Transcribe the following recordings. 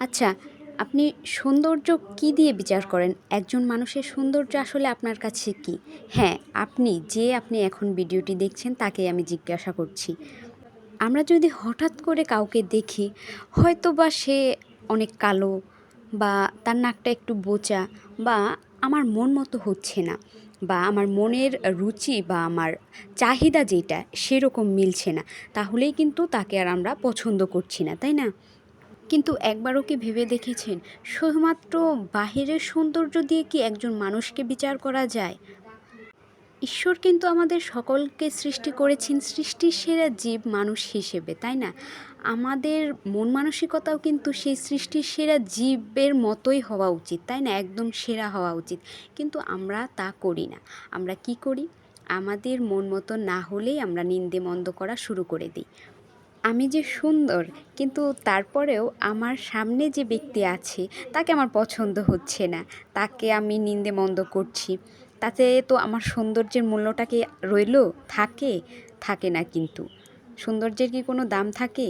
আচ্ছা আপনি সৌন্দর্য কী দিয়ে বিচার করেন? একজন মানুষের সৌন্দর্য আসলে আপনার কাছে কী? হ্যাঁ আপনি, যে আপনি এখন ভিডিওটি দেখছেন তাকে আমি জিজ্ঞাসা করছি। আমরা যদি হঠাৎ করে কাউকে দেখি হয়তো বা সে অনেক কালো বা তার নাকটা একটু বোচা বা আমার মন মতো হচ্ছে না বা আমার মনের রুচি বা আমার চাহিদা যেটা সেরকম মিলছে না, তাহলেই কিন্তু তাকে আর আমরা পছন্দ করছি না, তাই না? কিন্তু একবারও কি ভেবে দেখেছেন শুধুমাত্র বাহিরের সৌন্দর্য দিয়ে কি একজন মানুষকে বিচার করা যায়? ঈশ্বর কিন্তু আমাদের সকলকে সৃষ্টি করেছেন সৃষ্টির সেরা জীব মানুষ হিসেবে, তাই না? আমাদের মন মানসিকতাও কিন্তু সেই সৃষ্টির সেরা জীবের মতোই হওয়া উচিত, তাই না? একদম সেরা হওয়া উচিত। কিন্তু আমরা তা করি না। আমরা কি করি? আমাদের মন মতো না হলেই আমরা নিন্দে মন্দ করা শুরু করে দিই। আমি যে সুন্দর, কিন্তু তারপরেও আমার সামনে যে ব্যক্তি আছে, তাকে আমার পছন্দ হচ্ছে না। তাকে আমি নিন্দে মন্দ করছি। তাতে তো আমার সৌন্দর্যের মূল্যটা কি রইল? থাকে থাকে না কিন্তু। সৌন্দর্যের কি কোনো দাম থাকে?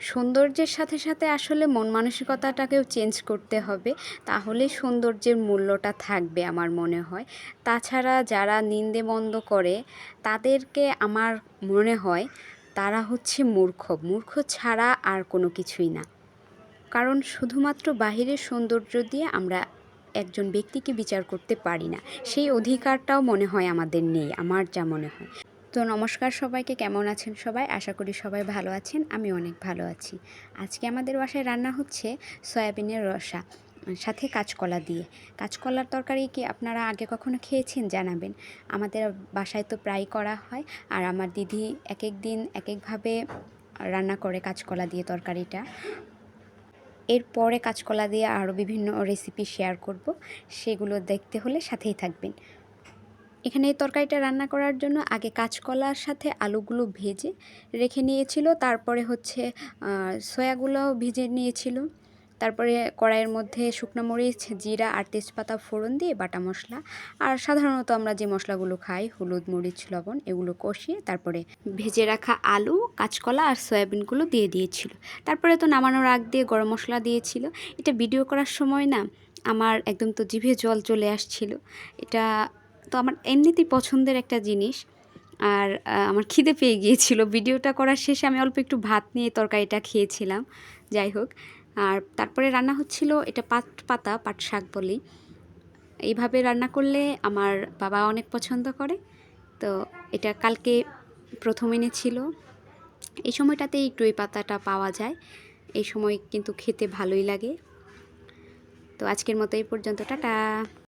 সৌন্দর্যের সাথে সাথে আসলে মন মানসিকতাটাকেও চেঞ্জ করতে হবে। তাহলে সৌন্দর্যের মূল্যটা থাকবে আমার মনে হয়। তাছাড়া যারা নিন্দে মন্দ করে, তাদেরকে আমার মনে হয় তারা হচ্ছে মূর্খ। মূর্খ ছাড়া আর কোনো কিছুই না। কারণ শুধুমাত্র বাহিরের সৌন্দর্য দিয়ে আমরা একজন ব্যক্তিকে বিচার করতে পারি না। সেই অধিকারটাও মনে হয় আমাদের নেই, আমার যা মনে হয়। তো নমস্কার সবাইকে, কেমন আছেন সবাই? আশা করি সবাই ভালো আছেন আমি অনেক ভালো আছি। আজকে আমাদের বাসায় রান্না হচ্ছে সয়াবিনের রসা। সাথে কাঁচকলা দিয়ে। কাঁচকলার তরকারি কি আপনারা আগে কখনো খেয়েছেন? জানাবেন। আমাদের বাসায় তো প্রায় করা হয়। আর আমার দিদি এক এক দিন এক একভাবে রান্না করে কাঁচকলা দিয়ে তরকারিটা। এরপরে কাঁচকলা দিয়ে আরও বিভিন্ন রেসিপি শেয়ার করব। সেগুলো দেখতে হলে সাথেই থাকবেন। এখানে এই তরকারিটা রান্না করার জন্য আগে কাঁচকলার সাথে আলুগুলো ভেজে রেখে নিয়েছিল। তারপরে হচ্ছে সয়াগুলোও ভেজে নিয়েছিল। তারপরে কড়াইয়ের মধ্যে শুকনো মরিচ, জিরা আর তেজপাতা ফোড়ন দিয়ে বাটা মশলা। আর সাধারণত আমরা যে মশলাগুলো খাই, হলুদ, মরিচ, লবণ, এগুলো কষিয়ে তারপরে ভেজে রাখা আলু, কাঁচকলা আর সয়াবিনগুলো দিয়ে দিয়েছিল। তারপরে তো নামানোর আগ দিয়ে গরম মশলা দিয়েছিল। এটা ভিডিও করার সময় না আমার একদম তো জিভে জল চলে আসছিল। এটা তো আমার এমনিতেই পছন্দের একটা জিনিস। আর আমার খিদে পেয়ে গিয়েছিল। ভিডিওটা করার শেষে আমি অল্প একটু ভাত নিয়ে তরকারিটা খেয়েছিলাম। যাই হোক। আর তারপরে রান্না হচ্ছিল এটা পাট পাতা, পাট শাক বলি এইভাবে রান্না করলে আমার বাবা অনেক পছন্দ করে। তো এটা কালকে প্রথম এনেছিল। এই সময়টাতে একটু টুই পাতাটা পাওয়া যায়। এই সময় কিন্তু খেতে ভালোই লাগে। তো আজকের মতো এই পর্যন্ত, টাটা।